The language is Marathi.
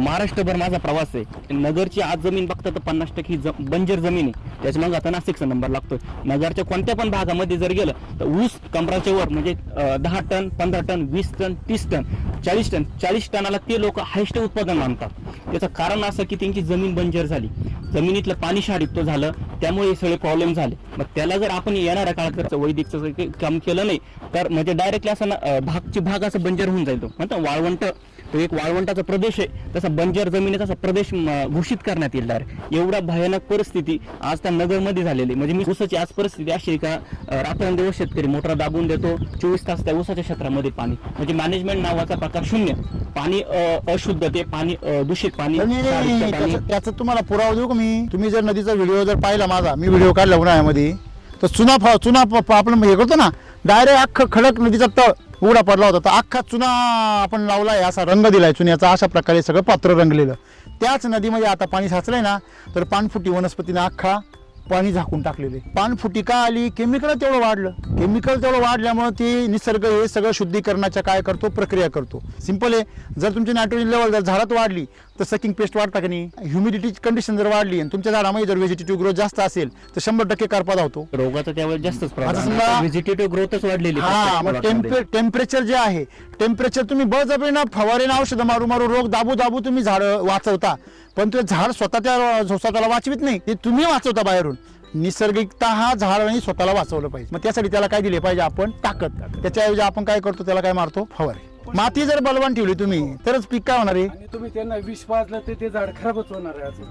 महाराष्ट्रभर माझा प्रवास आहे. नगरची आज जमीन बघता तर पन्नास टक्के ही ज- बंजर जमीन आहे. त्याच्या मग आता नाशिकचा नंबर लागतोय. नगरच्या कोणत्या पण भागामध्ये जर गेलं तर ऊस कमराच्या वर म्हणजे दहा टन पंधरा टन वीस टन तीस टन चाळीस टन चाळीस टनाला ते लोक हायस्ट उत्पादन मानतात. त्याचं कारण असं की त्यांची जमीन बंजर झाली. जमिनीतलं पाणी शाडित झालं त्यामुळे हे सगळे प्रॉब्लेम झाले. मग त्याला जर आपण येणाऱ्या काळात जर वैदिकचं काम केलं नाही तर म्हणजे डायरेक्टली असं ना, भागची भाग असं बंजर होऊन जाईल तो. म्हणतो वाळवंट तो एक वाळवंटाचा प्रदेश आहे. तसा बंजर जमिनीचा असा प्रदेश घोषित करण्यात येईल डायरेक्ट एवढा भयानक परिस्थिती आज त्या नगरमध्ये झालेली. म्हणजे मी ऊसाची आज परिस्थिती अशी का रात्रंदिवस शेतकरी मोटर दाबून देतो चोवीस तास त्या ऊसाच्या क्षेत्रामध्ये पाणी. म्हणजे मॅनेजमेंट नावाचा प्रकार शून्य. पाणी अशुद्ध ते पाणी दूषित पाणी त्याचं तुम्हाला पुरावा देऊ का मी? तुम्ही जर नदीचा व्हिडिओ जर पाहिला माझा मी व्हिडिओ काढला उन्हाळ्यामध्ये तर चुना फा चुना आपण हे करतो ना डायरेक्ट अख्खं खडक नदीचा तळ. उघडा पडला होता. तर अख्खा चुना आपण लावला आहे असा रंग दिला आहे चुन्याचा अशा प्रकारे सगळं पात्र रंगलेलं. त्याच नदीमध्ये आता पाणी साचलंय ना तर पानफुटी वनस्पतीनं अख्खा पाणी झाकून टाकलेले पानफुटी का आली? केमिकल तेवढं वाढलं. केमिकल तेवढं वाढल्यामुळे ते निसर्ग हे सगळं शुद्धीकरणाच्या काय करतो? प्रक्रिया करतो. सिंपल आहे. जर तुमची नायट्रोजन लेवल जर झाडात वाढली तर सकिंग पेस्ट वाढता की नाही? ह्युमिडिटी कंडिशन जर वाढली आणि तुमच्या झाडामध्ये जर व्हेजिटेटिव्ह ग्रोथ जास्त असेल तर शंभर टक्के करपा धावतो. रोगाचा त्यावेळेस जास्तच आता समजा- व्हेजिटेटिव्ह ग्रोथच वाढलेली हा मग. टेम्परेचर जे आहे टेम्परेचर तुम्ही बळजबरीनं फवारेनं औषधं मारू मारू रोग दाबू दाबू तुम्ही झाड वाचवता. पण ते झाड स्वतः त्या स्वतःला वाचवित नाही ते तुम्ही वाचवता बाहेरून. निसर्गिकता हा झाडाने स्वतःला वाचवलं पाहिजे. मग त्यासाठी त्याला काय दिले पाहिजे आपण? ताकद. त्याच्याऐवजी आपण काय करतो? त्याला काय मारतो? फवारे. माती जर बलवान ठेवली तुम्ही तरच पीक काय होणार आहे? आणि तुम्ही त्यांना विष पाजलं तर ते झाड खराबच होणार आहे अजून